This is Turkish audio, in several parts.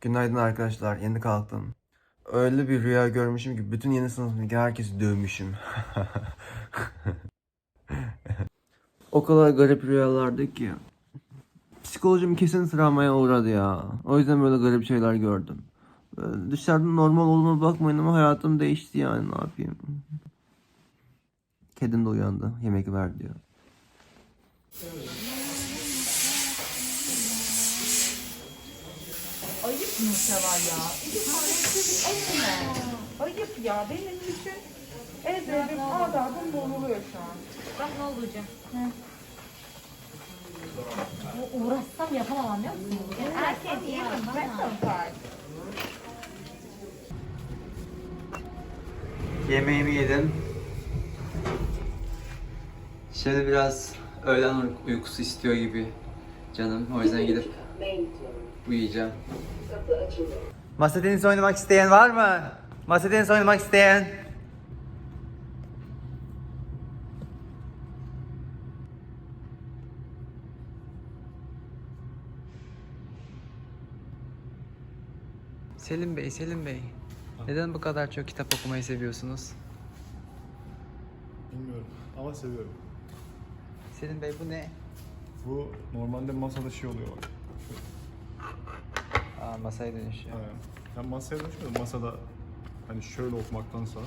Günaydın arkadaşlar. Yeni kalktım. Öyle bir rüya görmüşüm ki bütün yeni sınıfımdaki herkesi dövmüşüm. o kadar garip rüyalardı ki. Psikolojim kesin travmaya uğradı ya. O yüzden böyle garip şeyler gördüm. Böyle normal olduğuna bakmayın ama hayatım değişti yani ne yapayım. Kedim de uyandı. Yemek ver diyor. Ayıp Nurseva ya. İki tane çocuk etme. Ayıp ya. Benim için edebim, adabım bozuluyor şu an. Bak ne oldu hocam. U- Uğraşsam yapamam anlıyor musun? Erkek mi? Ben de. Yemeğimi yedim. Şimdi biraz öğlen uy- uykusu istiyor gibi canım. O yüzden gidip uyuyacağım. Masa tenisi oynamak isteyen var mı? Masa tenisi oynamak isteyen? Selim Bey, Selim Bey. Neden bu kadar çok kitap okumayı seviyorsunuz? Bilmiyorum ama seviyorum. Selim Bey bu ne? Bu normalde masada şey oluyor bak. Aa masaya dönüşüyor. Aynen. Ben masaya dönüşüyorum. Masada hani şöyle okumaktansa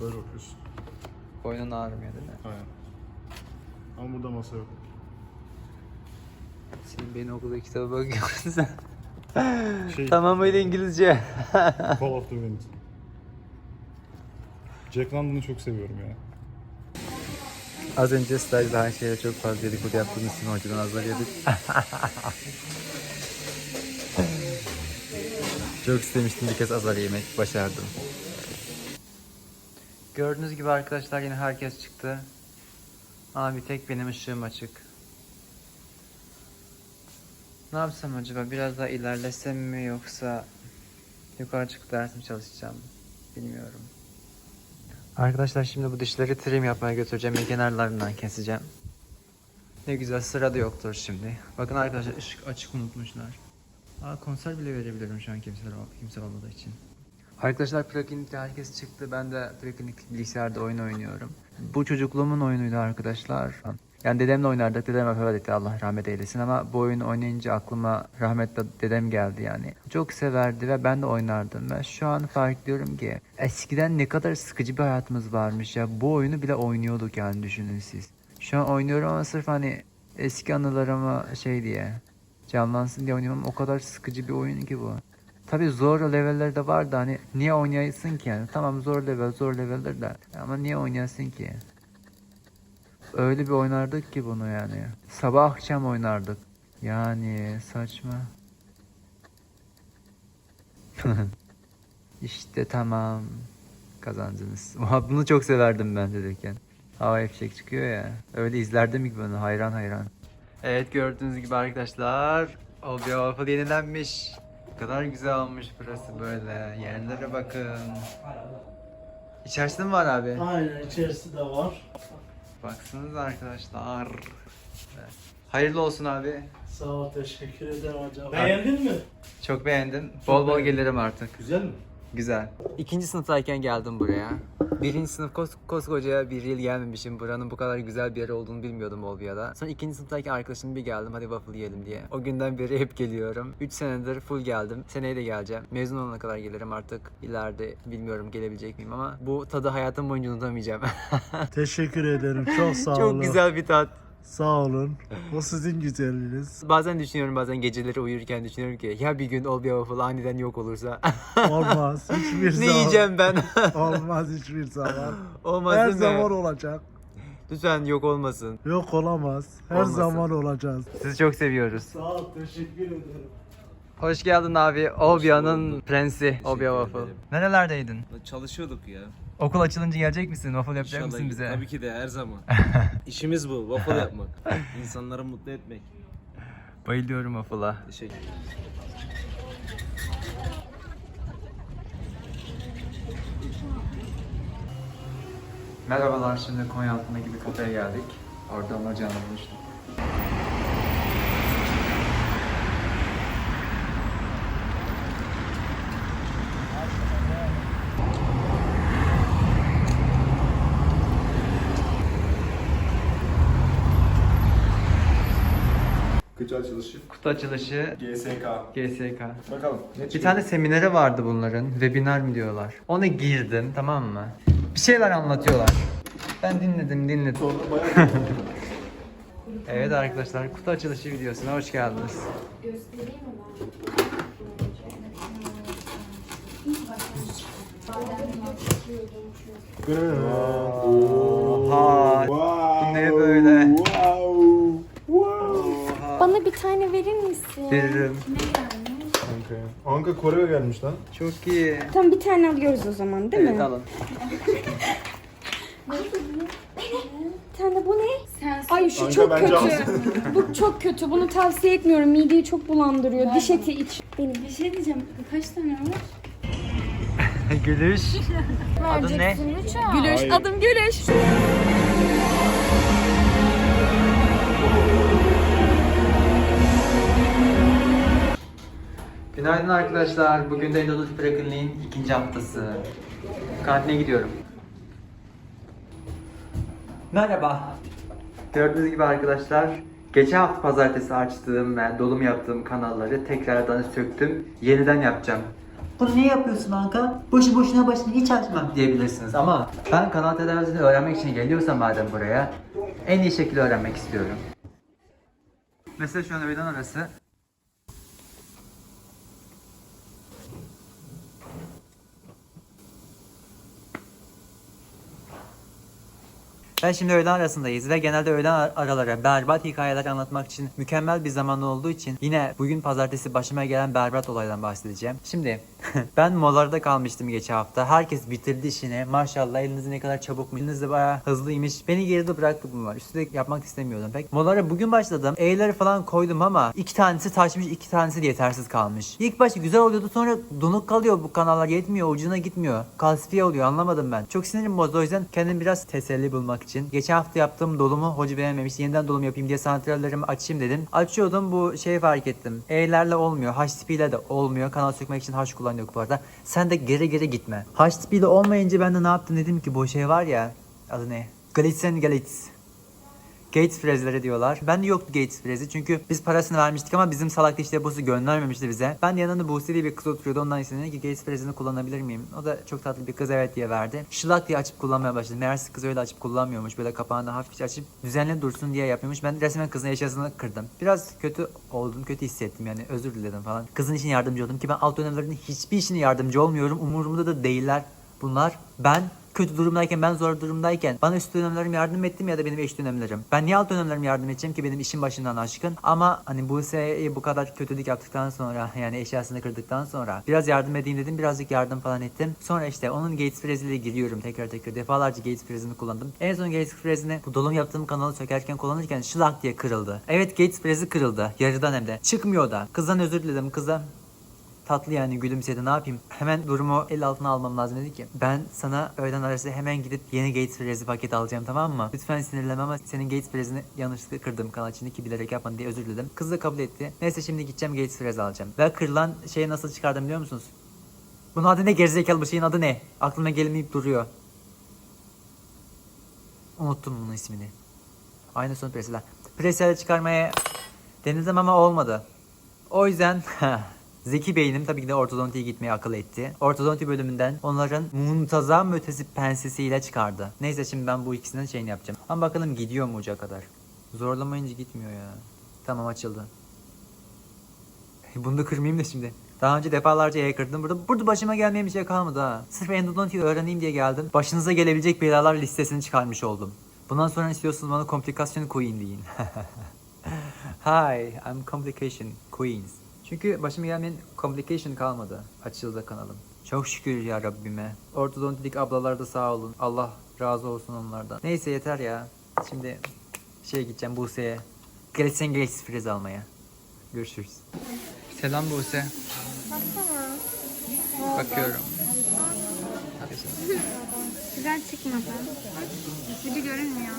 böyle okuyorsun. Boynun ağrımıyor değil mi? Aynen. Ama burada masa yok. Senin beni okulda kitaba bakıyorsun sen. Şey, Tamamıyla İngilizce. Call of the Wind. Jack London'ı çok seviyorum ya. Az önce stajda her şeye çok fazla dedikodu yaptığımız için hocadan azar yedik. çok istemiştim bir kez azar yemek. Başardım. Gördüğünüz gibi arkadaşlar yine herkes çıktı. Ama bir tek benim ışığım açık. Ne yapsam acaba? Biraz daha ilerlesem mi yoksa yukarı çıkıp ders mi çalışacağım? Bilmiyorum. Arkadaşlar şimdi bu dişleri trim yapmaya götüreceğim ve kenarlarından keseceğim. Ne güzel sırada yoktur şimdi. Bakın arkadaşlar ışık açık unutmuşlar. Aa konser bile verebilirim şu an kimseler, kimse olmadığı için. Arkadaşlar preklinikte herkes çıktı. Ben de preklinik bilgisayarda oyun oynuyorum. Bu çocukluğumun oyunuydu arkadaşlar. Yani dedemle oynardık. Dedem vefat etti Allah rahmet eylesin ama bu oyunu oynayınca aklıma rahmetli dedem geldi yani. Çok severdi ve ben de oynardım ve şu an fark ediyorum ki eskiden ne kadar sıkıcı bir hayatımız varmış ya. Bu oyunu bile oynuyorduk yani düşünün siz. Şu an oynuyorum ama sırf hani eski anılarıma şey diye canlansın diye oynuyorum o kadar sıkıcı bir oyun ki bu. Tabi zor leveller de var da hani niye oynayasın ki yani? Tamam zor level zor leveller de ama niye oynayasın ki? Öyle bir oynardık ki bunu yani. Sabah akşam oynardık. Yani saçma. işte tamam. Kazandınız. Bunu çok severdim ben dedeyken. Hava fişek çıkıyor ya. Öyle izlerdim gibi bunu hayran hayran. Evet gördüğünüz gibi arkadaşlar. Obya Waffle yenilenmiş. Ne kadar güzel olmuş burası böyle. Yerlere bakın. İçerisinde mi var abi? Aynen içerisi de var. Baksanıza arkadaşlar. Evet. Hayırlı olsun abi. Sağ ol teşekkür ederim hocam. Beğendin mi? Çok beğendim. Bol bol gelirim artık. Güzel mi? Güzel. İkinci sınıftayken geldim buraya. Birinci sınıf kos koskoca bir yıl gelmemişim. Buranın bu kadar güzel bir yer olduğunu bilmiyordum Bolvia'da. Sonra ikinci sınıftayken arkadaşım bir geldim hadi waffle yiyelim diye. O günden beri hep geliyorum. 3 senedir full geldim. Seneye de geleceğim. Mezun olana kadar gelirim artık. İleride bilmiyorum gelebilecek miyim ama bu tadı hayatım boyunca unutamayacağım. Teşekkür ederim. Çok sağ olun. Çok güzel bir tat. Sağ olun. O sizin güzelliğiniz. Bazen düşünüyorum bazen geceleri uyurken düşünüyorum ki ya bir gün Olbia Waffle aniden yok olursa Olmaz. Hiçbir ne zaman. yiyeceğim ben? Olmaz hiçbir zaman. Olmaz Her değil mi? zaman olacak. Lütfen yok olmasın. Yok olamaz. Her Olmasın. zaman olacağız. Sizi çok seviyoruz. Sağ ol. Teşekkür ederim. Hoş geldin abi. Obia'nın prensi. Obia Waffle. Nerelerdeydin? Çalışıyorduk ya. Okul açılınca gelecek misin? Waffle yapacak İnşallah mısın bize? Tabii ki de her zaman. İşimiz bu. Waffle yapmak. İnsanları mutlu etmek. Bayılıyorum waffle'a. Teşekkür Merhabalar şimdi Konya altındaki bir kafeye geldik. Oradan hocamla buluştuk. Kıç açılışı. Kutu açılışı GSK. GSK. Bakalım. Ne Bir tane semineri vardı bunların. Webinar mı diyorlar. Ona girdim tamam mı? Bir şeyler anlatıyorlar. Ben dinledim dinledim. Sonra bayağı Evet arkadaşlar kutu açılışı videosuna hoş geldiniz. Oha. Bu ne böyle? Bana bir tane verir misin? Veririm. Anka. Anka Kore'ye gelmiş lan. Çok iyi. Tamam bir tane alıyoruz o zaman değil Evet mi? alın. Bir tane bu ne? Ay şu Anka çok bence kötü. alsın. bu çok kötü. Bunu tavsiye etmiyorum. Mideyi çok bulandırıyor. Diş eti iç. Benim Bir şey diyeceğim. Kaç tane var? Gülüş. Adın ne? Gülüş. Adım Gülüş. Günaydın arkadaşlar. Bugün de Endolus Bırakınlı'nın ikinci haftası. Kantine gidiyorum. Merhaba. Gördüğünüz gibi arkadaşlar, geçen hafta pazartesi açtığım ve dolum yaptığım kanalları tekrardan söktüm. Yeniden yapacağım. Bunu niye yapıyorsun Anka? Boşu boşuna başını hiç açma diyebilirsiniz ama ben kanal tedavisini öğrenmek için geliyorsam madem buraya en iyi şekilde öğrenmek istiyorum. Mesela şu an öğleden arası Ben şimdi öğlen arasındayız ve genelde öğlen ar- araları berbat hikayeler anlatmak için mükemmel bir zaman olduğu için yine bugün pazartesi başıma gelen berbat olaydan bahsedeceğim. Şimdi ben molarda kalmıştım geçen hafta. Herkes bitirdi işini. Maşallah eliniz ne kadar çabuk. Eliniz de bayağı hızlıymış. Beni geride bıraktı bunlar. Üstelik yapmak istemiyordum pek. Molara bugün başladım. E'leri falan koydum ama iki tanesi taşmış, iki tanesi de yetersiz kalmış. İlk başta güzel oluyordu sonra donuk kalıyor bu kanallar yetmiyor, ucuna gitmiyor. Kalsifiye oluyor anlamadım ben. Çok sinirim bozdu o yüzden kendim biraz teselli bulmak için. Geçen hafta yaptığım dolumu hoca beğenmemiş. Yeniden dolum yapayım diye santrallerimi açayım dedim. Açıyordum bu şeyi fark ettim. E'lerle olmuyor. H tipiyle de olmuyor. Kanal sökmek için H kullanıyor bu arada. Sen de geri geri gitme. H tipiyle olmayınca ben de ne yaptım dedim ki bu şey var ya. Adı ne? Galitzen Galitz. Gates frezleri diyorlar. Ben de yoktu Gates frezi çünkü biz parasını vermiştik ama bizim salak diş deposu göndermemişti bize. Ben de yanında Buse diye bir kız oturuyordu ondan istedi ki Gates frezini kullanabilir miyim? O da çok tatlı bir kız evet diye verdi. Şılak diye açıp kullanmaya başladı. Meğerse kız öyle açıp kullanmıyormuş. Böyle kapağını hafifçe açıp düzenli dursun diye yapıyormuş. Ben resmen kızın eşyasını kırdım. Biraz kötü oldum, kötü hissettim yani özür diledim falan. Kızın için yardımcı oldum ki ben alt dönemlerinde hiçbir işine yardımcı olmuyorum. Umurumda da değiller bunlar. Ben kötü durumdayken ben zor durumdayken bana üst dönemlerim yardım etti mi ya da benim eş dönemlerim. Ben niye alt dönemlerim yardım edeceğim ki benim işim başından aşkın ama hani Buse'yi bu kadar kötülük yaptıktan sonra yani eşyasını kırdıktan sonra biraz yardım edeyim dedim birazcık yardım falan ettim. Sonra işte onun Gates freziyle giriyorum tekrar tekrar defalarca Gates frezini kullandım. En son Gates frezini bu dolum yaptığım kanalı sökerken kullanırken şılak diye kırıldı. Evet Gates frezi kırıldı yarıdan hem de. Çıkmıyor da. Kızdan özür diledim kıza tatlı yani gülümsedi ne yapayım. Hemen durumu el altına almam lazım dedi ki. Ben sana öğlen arası hemen gidip yeni Gates Frezi paket alacağım tamam mı? Lütfen sinirlenme ama senin Gates Frezi'ni yanlışlıkla kırdım kanal içindeki bilerek yapmadım diye özür diledim. Kız da kabul etti. Neyse şimdi gideceğim Gates Frezi alacağım. Ve kırılan şeyi nasıl çıkardım biliyor musunuz? Bunun adı ne gerizekalı bu şeyin adı ne? Aklıma gelmeyip duruyor. Unuttum bunun ismini. Aynı son presler. Presleri çıkarmaya denedim ama olmadı. O yüzden Zeki beynim tabii ki de ortodontiye gitmeyi akıl etti. Ortodonti bölümünden onların muntazam ötesi pensesiyle çıkardı. Neyse şimdi ben bu ikisinden şeyini yapacağım. Ama bakalım gidiyor mu uca kadar. Zorlamayınca gitmiyor ya. Tamam açıldı. Bunu da kırmayayım da şimdi. Daha önce defalarca yaya kırdım. Burada, burada başıma gelmeyen bir şey kalmadı ha. Sırf endodontiyi öğreneyim diye geldim. Başınıza gelebilecek belalar listesini çıkarmış oldum. Bundan sonra istiyorsunuz bana komplikasyon queen deyin. Hi, I'm complication queens. Çünkü başıma gelmeyen complication kalmadı. Açıldı kanalım. Çok şükür ya Rabbime. Ortodontilik ablalar da sağ olun. Allah razı olsun onlardan. Neyse yeter ya. Şimdi şey gideceğim Buse'ye. Gretchen Grace friz almaya. Görüşürüz. Selam Buse. Bakıyorum. Güzel çıkmadı. Gibi görünmüyor.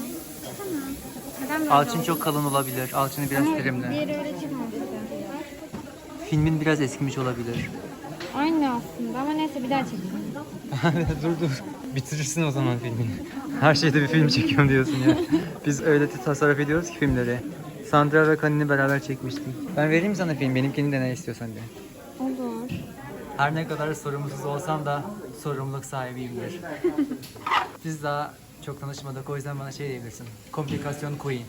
Neden böyle Alçın oldu? çok kalın olabilir. Alçını biraz Ama trimle. diğeri öyle çıkmamıştı. Filmin biraz eskimiş olabilir. Aynı aslında ama neyse bir daha çekelim. dur dur. Bitirirsin o zaman filmini. Her şeyde bir film çekiyorum diyorsun ya. Biz öyle tasarruf ediyoruz ki filmleri. Sandra ve Kanin'i beraber çekmiştik. Ben vereyim sana film. Benimkini de ne istiyorsan de. Olur. Her ne kadar sorumsuz olsam da sorumluluk sahibiyimdir. Biz daha çok tanışmadık o yüzden bana şey diyebilirsin. Komplikasyon queen.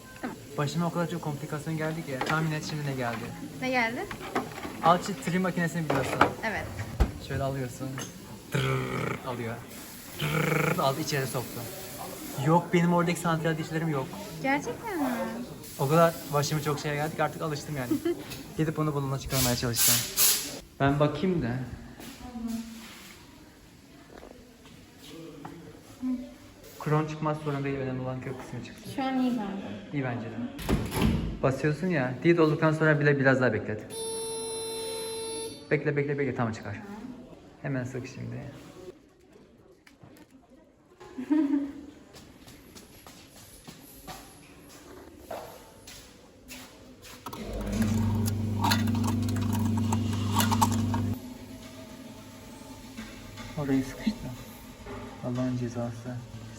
Başıma o kadar çok komplikasyon geldi ki tahmin et şimdi ne geldi. Ne geldi? Alçı trim makinesini biliyorsun. Evet. Şöyle alıyorsun. Tırrrr alıyor. Tırrrr aldı içeri soktu. Yok benim oradaki santral dişlerim yok. Gerçekten mi? O kadar başıma çok şeye geldik artık alıştım yani. Gidip onu bununla çıkarmaya çalışacağım. Ben bakayım da. Kron çıkmaz sorun değil önemli olan kök kısmı çıksın. Şu an iyi bence. İyi bence de. Basıyorsun ya. Değil olduktan sonra bile biraz daha beklet. Bekle bekle bekle tamam çıkar. Hemen sık şimdi. Orayı sıkıştı. Allah'ın cezası.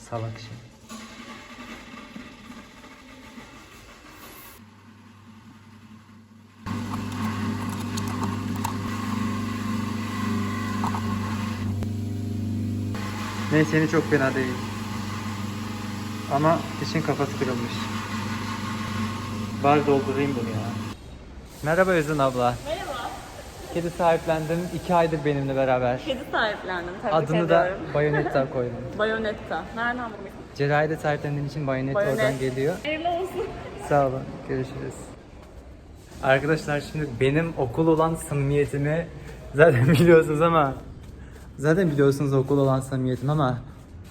Salak şey. Neyse yeni çok fena değil. Ama dişin kafası kırılmış. Var doldurayım bunu ya. Merhaba Özün abla. Merhaba. Kedi sahiplendim. iki aydır benimle beraber. Kedi sahiplendim. Tebrik Adını da ediyorum. Bayonetta koydum. Bayonetta. Nereden buldun? Cerrahide sahiplendiğin için Bayonet Bayonet. oradan geliyor. Hayırlı olsun. Sağ olun. Görüşürüz. Arkadaşlar şimdi benim okul olan samimiyetimi zaten biliyorsunuz ama zaten biliyorsunuz okul olan samimiyetim ama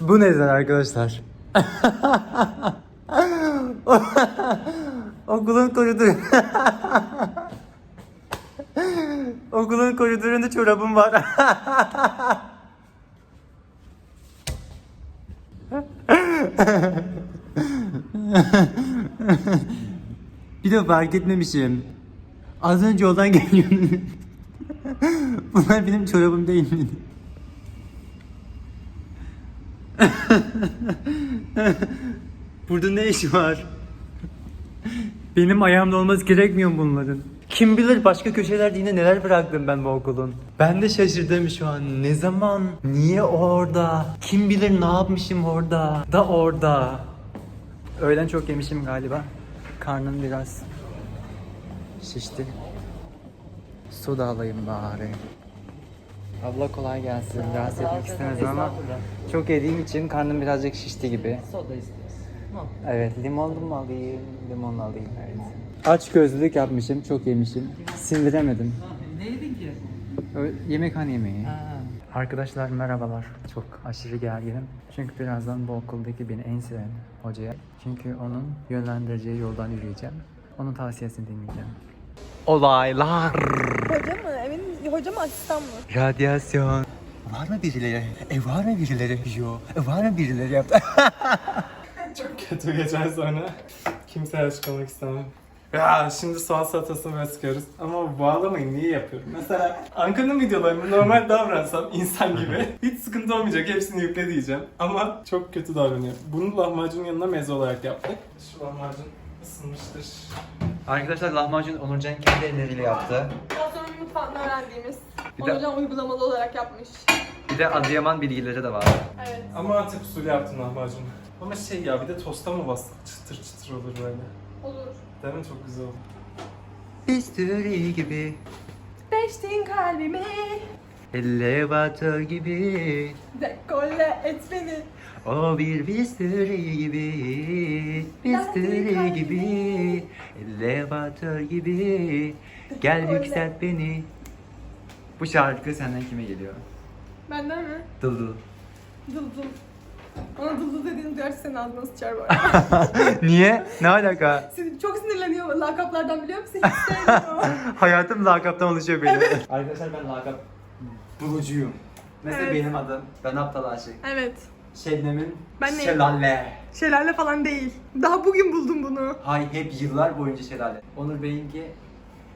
bu nedir arkadaşlar? Okulun koridoru Okulun koridorunda çorabım var. Bir de fark etmemişim. Az önce yoldan geliyorum. Bunlar benim çorabım değil miydi? Burada ne iş var? Benim ayağımda olması gerekmiyor mu bunların? Kim bilir başka köşelerde yine neler bıraktım ben bu okulun. Ben de şaşırdım şu an. Ne zaman? Niye orada? Kim bilir ne yapmışım orada? Da orada. Öğlen çok yemişim galiba. Karnım biraz şişti. Su da alayım bari. Abla kolay gelsin. Rahatsız etmek istemezdim ama çok yediğim için karnım birazcık şişti gibi. Soda istiyorsun. Evet, limonlu mu alayım? Limonlu alayım, evet. Aç gözlülük yapmışım, çok yemişim. Sindiremedim. Ne yedin ki? Yemekhane yemeği. Arkadaşlar merhabalar. Çok aşırı gerginim. Çünkü birazdan bu okuldaki beni en seven hocaya. Çünkü onun yönlendireceği yoldan yürüyeceğim. Onun tavsiyesini dinleyeceğim. Olaylar. Hoca mı? Emin hoca mı asistan mı? Radyasyon. Var mı birileri? E var mı birileri? Yo. E var mı birileri yaptı? kötü geçer sonra. Kimseye açıklamak istemem. Ya şimdi soğan salatasını sıkıyoruz. Ama bağlamayın niye yapıyorum? Mesela Ankara'nın videolarını normal davransam insan gibi hiç sıkıntı olmayacak hepsini yükle diyeceğim. Ama çok kötü davranıyor. Bunu lahmacunun yanına meze olarak yaptık. Şu lahmacun ısınmıştır. Arkadaşlar lahmacun Onurcan kendi elleriyle yaptı. Trabzon'un mutfağında öğrendiğimiz. Bir de- Onurcan uygulamalı olarak yapmış. Bir de Adıyaman bilgileri de var. Evet. Ama Antep usulü yaptım lahmacunu. Ama şey ya bir de tosta mı bastık çıtır çıtır olur böyle. Olur. Değil mi? Çok güzel oldu. Bisturi gibi, Deştin kalbimi, elevatör gibi. dekole et beni. O bir bisturi gibi, bisturi gibi, elevatör gibi. Gel yükselt beni. Bu şarkı senden kime geliyor? Benden mi? Dıldı. Dıldım. Ona dıldı dediğini duyarsa senin ağzına sıçar bu arada. Niye? Ne alaka? Sin- Çok sinirleniyor lakaplardan biliyor musun? Hiç. Hayatım lakaptan oluşuyor benim. Arkadaşlar ben lakap bulucuyum. Mesela Evet. benim adım ben Aptal Aşık. evet. Şebnem'in Ben neyim? Şelale. Şelale falan değil. Daha bugün buldum bunu. Hay hep yıllar boyunca şelale. Onur Bey'inki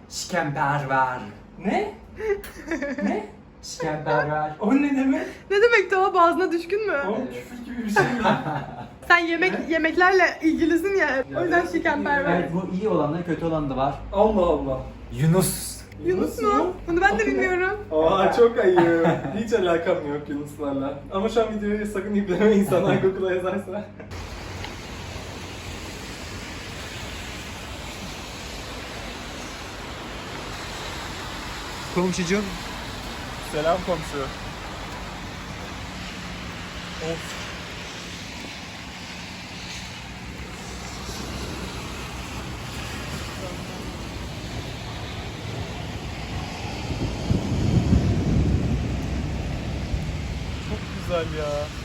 şikemperver. Ne? ne? Şikayetler O ne demek? Ne demek Doğa boğazına düşkün mü? O küfür gibi bir şey mi? Sen yemek yemeklerle ilgilisin ya. O yüzden şikenperver. Evet bu iyi olan da kötü olan da var. Allah Allah. Yunus. Yunus mu? Bunu ben de bilmiyorum. Aa çok ayıp. Hiç alakam yok Yunuslarla. Ama şu an videoyu sakın ipleme insanlar Google'a yazarsa. Komşucuğum. Selam komşu. Of. Çok güzel ya.